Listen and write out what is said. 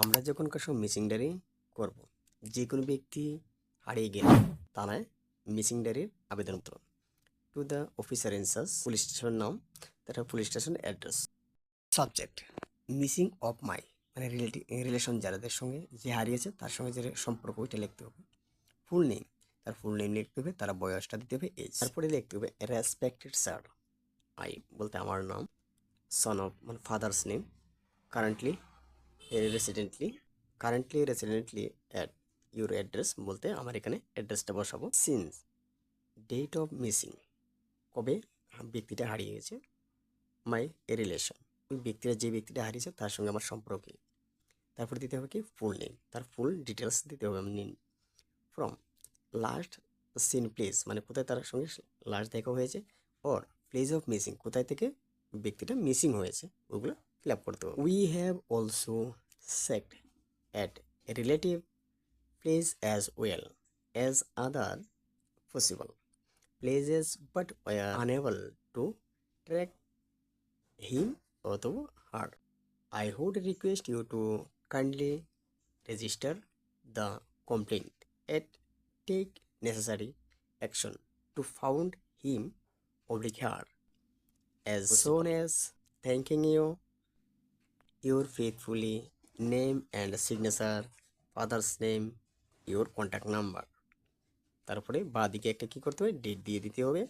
আমরা যখন কারও মিসিং ডায়েরি করব যে কোনো ব্যক্তি হারিয়ে গেলে থানায় মিসিং ডায়েরির আবেদনপত্র to the officer in charge police স্টেশনের নাম তারপর police station address subject missing of my মানে রিলেটিভ রিলেশন যাদের সঙ্গে যে হারিয়েছে, তার সঙ্গে যে সম্পর্ক, ওইটা লিখতে হবে। ফুল নেম তার ফুল নেম লিখতে হবে, তারা বয়সটা দিতে হবে এজ তারপরে লিখতে হবে রেসপেক্টেড স্যার আই বলতে আমার নাম সন অফ মানে father's name currently residently currently residently at your address বলতে আমার এখানে অ্যাড্রেসটা বসাবো। সিন্স ডেট অফ মিসিং কবে ব্যক্তিটা হারিয়ে গেছে মাই রিলেশন ওই ব্যক্তিটা যে ব্যক্তিটা হারিয়েছে তার সঙ্গে আমার সম্পর্ক কী? তারপরে দিতে হবে কি? ফুল নেম তার ফুল ডিটেলস দিতে হবে আমি নিন ফ্রম লাস্ট সিন প্লেস মানে কোথায় তার সঙ্গে লাস্ট দেখা হয়েছে ওর প্লেস অফ মিসিং কোথায় থেকে ব্যক্তিটা মিসিং হয়েছে, ওগুলো ফিল আপ করতে হবে we have also searched at relative place as well as other possible places but we are unable to track him অথবা her. I would request you to kindly register the complaint and take necessary action to found him oblique her as soon as thanking you your faithfully name and signature father's name your contact number তারপরে বাঁ দিকে একটা কি করতে হবে date দিয়ে দিতে হবে